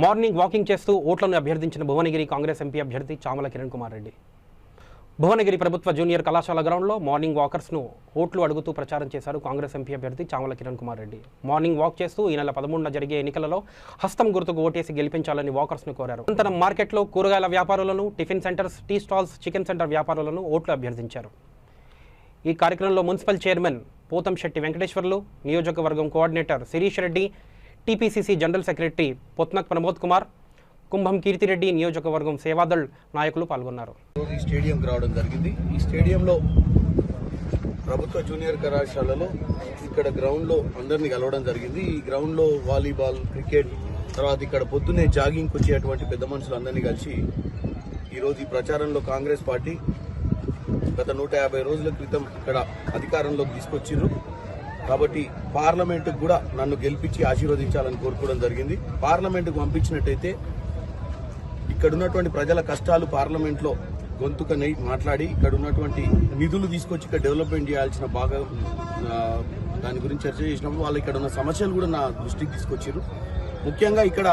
Morning walking చేస్తూ ఓట్లను అభ్యర్థించిన భువనగిరి కాంగ్రెస్ ఎంపీ అభ్యర్థి చామల కిరణ్ కుమార్ రెడ్డి. భువనగిరి ప్రభుత్వ జూనియర్ కళాశాల గ్రౌండ్లో మార్నింగ్ వాకర్స్ను ఓట్లు అడుగుతూ ప్రచారం చేశారు కాంగ్రెస్ ఎంపీ అభ్యర్థి చామల కిరణ్ కుమార్ రెడ్డి. మార్నింగ్ వాక్ చేస్తూ ఈ నెల పదమూడున జరిగే ఎన్నికలలో హస్తం గుర్తుకు ఓటేసి గెలిపించాలని వాకర్స్ను కోరారు. అనంతరం మార్కెట్లో కూరగాయల వ్యాపారులను tiffin centres tea stalls chicken centre వ్యాపారులను ఓట్లు అభ్యర్థించారు. ఈ కార్యక్రమంలో మున్సిపల్ చైర్మన్ పోతంశెట్టి వెంకటేశ్వర్లు నియోజకవర్గం coordinator Shirish Reddy TPCC general secretary Pothnak Pramod Kumar Kumbham Keerthi Reddy నియోజకవర్గం సేవాదళ్ నాయకులు పాల్గొన్నారు. రోజు ఈ స్టేడియంకి రావడం జరిగింది. ఈ స్టేడియంలో ప్రభుత్వ జూనియర్ కళాశాలలో ఇక్కడ గ్రౌండ్లో అందరినీ కలవడం జరిగింది. ఈ గ్రౌండ్లో వాలీబాల్ క్రికెట్ తర్వాత ఇక్కడ పొద్దున్నే జాగింగ్కి వచ్చేటువంటి పెద్ద మనుషులు అందరినీ కలిసి ఈరోజు ఈ ప్రచారంలో కాంగ్రెస్ పార్టీ గత నూట యాభై రోజుల క్రితం ఇక్కడ అధికారంలోకి తీసుకొచ్చిర్రు. కాబట్టి పార్లమెంటుకు కూడా నన్ను గెలిపించి ఆశీర్వదించాలని కోరుకోవడం జరిగింది. పార్లమెంటుకు పంపించినట్టయితే ఇక్కడ ఉన్నటువంటి ప్రజల కష్టాలు పార్లమెంట్లో గొంతుకనై మాట్లాడి ఇక్కడ ఉన్నటువంటి నిధులు తీసుకొచ్చి ఇక్కడ డెవలప్మెంట్ చేయాల్సిన బాగా దాని గురించి చర్చ చేసినప్పుడు వాళ్ళు ఇక్కడ ఉన్న సమస్యలు కూడా నా దృష్టికి తీసుకొచ్చారు ముఖ్యంగా ఇక్కడ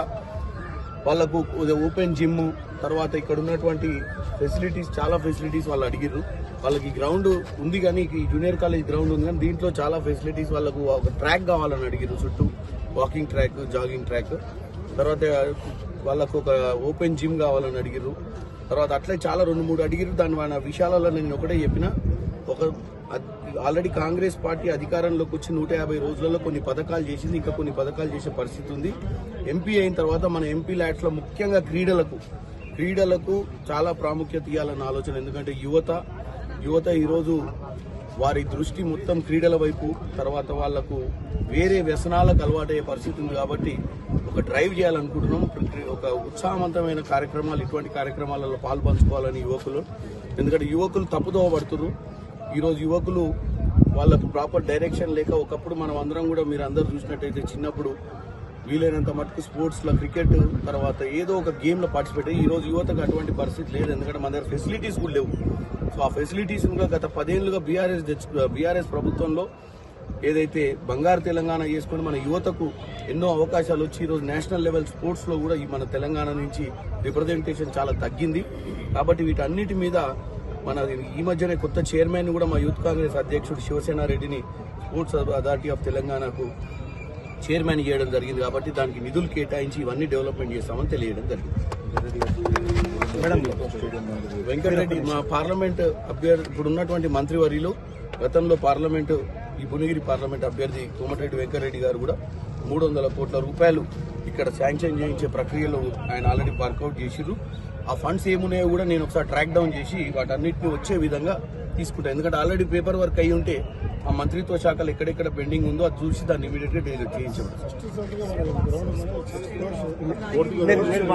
వాళ్ళకు ఓపెన్ జిమ్ తర్వాత ఇక్కడ ఉన్నటువంటి ఫెసిలిటీస్ చాలా ఫెసిలిటీస్ వాళ్ళు అడిగిర్రు. వాళ్ళకి గ్రౌండ్ ఉంది కానీ ఈ జూనియర్ కాలేజ్ గ్రౌండ్ ఉంది కానీ దీంట్లో చాలా ఫెసిలిటీస్ వాళ్ళకు ఒక ట్రాక్ కావాలని అడిగిర్రు చుట్టూ. వాకింగ్ ట్రాక్ జాగింగ్ ట్రాక్ తర్వాత వాళ్ళకు ఒక ఓపెన్ జిమ్ కావాలని అడిగిర్రు. తర్వాత అట్లే చాలా రెండు మూడు అడిగిర్రు. దాని మన విషయాలలో నేను ఒకటే చెప్పిన. ఒక ఆల్రెడీ కాంగ్రెస్ పార్టీ అధికారంలోకి వచ్చి నూట యాభై రోజులలో కొన్ని పథకాలు చేసింది. ఇంకా కొన్ని పథకాలు చేసే పరిస్థితి ఉంది. ఎంపీ అయిన తర్వాత మన ఎంపీ ల్యాట్స్లో ముఖ్యంగా క్రీడలకు క్రీడలకు చాలా ప్రాముఖ్యత ఇవ్వాలన్న ఆలోచన. ఎందుకంటే యువత యువత ఈరోజు వారి దృష్టి మొత్తం క్రీడల వైపు తర్వాత వాళ్ళకు వేరే వ్యసనాలకు అలవాటయ్యే పరిస్థితి ఉంది కాబట్టి ఒక డ్రైవ్ చేయాలనుకుంటున్నాం. ఒక ఉత్సాహవంతమైన కార్యక్రమాలు ఇటువంటి కార్యక్రమాలలో పాల్పంచుకోవాలని యువకులు. ఎందుకంటే యువకులు తప్పుదోవ పడుతున్నారు ఈరోజు యువకులు వాళ్ళకు ప్రాపర్ డైరెక్షన్ లేక ఒకప్పుడు మనం అందరం కూడా మీరు అందరూ చూసినట్టయితే చిన్నప్పుడు వీలైనంత మటుకు స్పోర్ట్స్లో క్రికెట్ తర్వాత ఏదో ఒక గేమ్లో పార్టిసిపేట్ అయ్యి ఈ రోజు యువతకు అటువంటి పరిస్థితి లేదు. ఎందుకంటే మన దగ్గర ఫెసిలిటీస్ కూడా లేవు. సో ఆ ఫెసిలిటీస్ కూడా గత పదేళ్ళుగా బీఆర్ఎస్ బీఆర్ఎస్ ప్రభుత్వంలో ఏదైతే బంగారు తెలంగాణ చేసుకొని మన యువతకు ఎన్నో అవకాశాలు వచ్చి ఈరోజు నేషనల్ లెవెల్ స్పోర్ట్స్లో కూడా ఈ మన తెలంగాణ నుంచి రిప్రజెంటేషన్ చాలా తగ్గింది. కాబట్టి వీటన్నిటి మీద మన ఈ మధ్యనే కొత్త చైర్మన్ కూడా మా యూత్ కాంగ్రెస్ అధ్యక్షుడు శివసేన రెడ్డిని స్పోర్ట్స్ అథారిటీ ఆఫ్ తెలంగాణకు చైర్మన్ చేయడం జరిగింది కాబట్టి దానికి నిధులు కేటాయించి ఇవన్నీ డెవలప్మెంట్ చేస్తామని తెలియడం జరిగింది. వెంకటరెడ్డి మా పార్లమెంట్ అభ్యర్థి ఇప్పుడు ఉన్నటువంటి మంత్రివర్యులు గతంలో పార్లమెంటు ఈ భువనగిరి పార్లమెంట్ అభ్యర్థి కోమటిరెడ్డి వెంకటరెడ్డి గారు కూడా మూడు వందల కోట్ల రూపాయలు ఇక్కడ శాంక్షన్ చేయించే ప్రక్రియలో ఆయన ఆల్రెడీ వర్కౌట్ చేసిర్రు. ఆ ఫండ్స్ ఏమున్నాయో కూడా నేను ఒకసారి ట్రాక్ డౌన్ చేసి వాటన్నిటిని వచ్చే విధంగా తీసుకుంటాను ఎందుకంటే ఆల్రెడీ పేపర్ వర్క్ అయి ఉంటే ఆ మంత్రిత్వ శాఖలు ఎక్కడెక్కడ పెండింగ్ ఉందో అది చూసి దాన్ని ఇమీడియట్గా చేయించబడుతుంది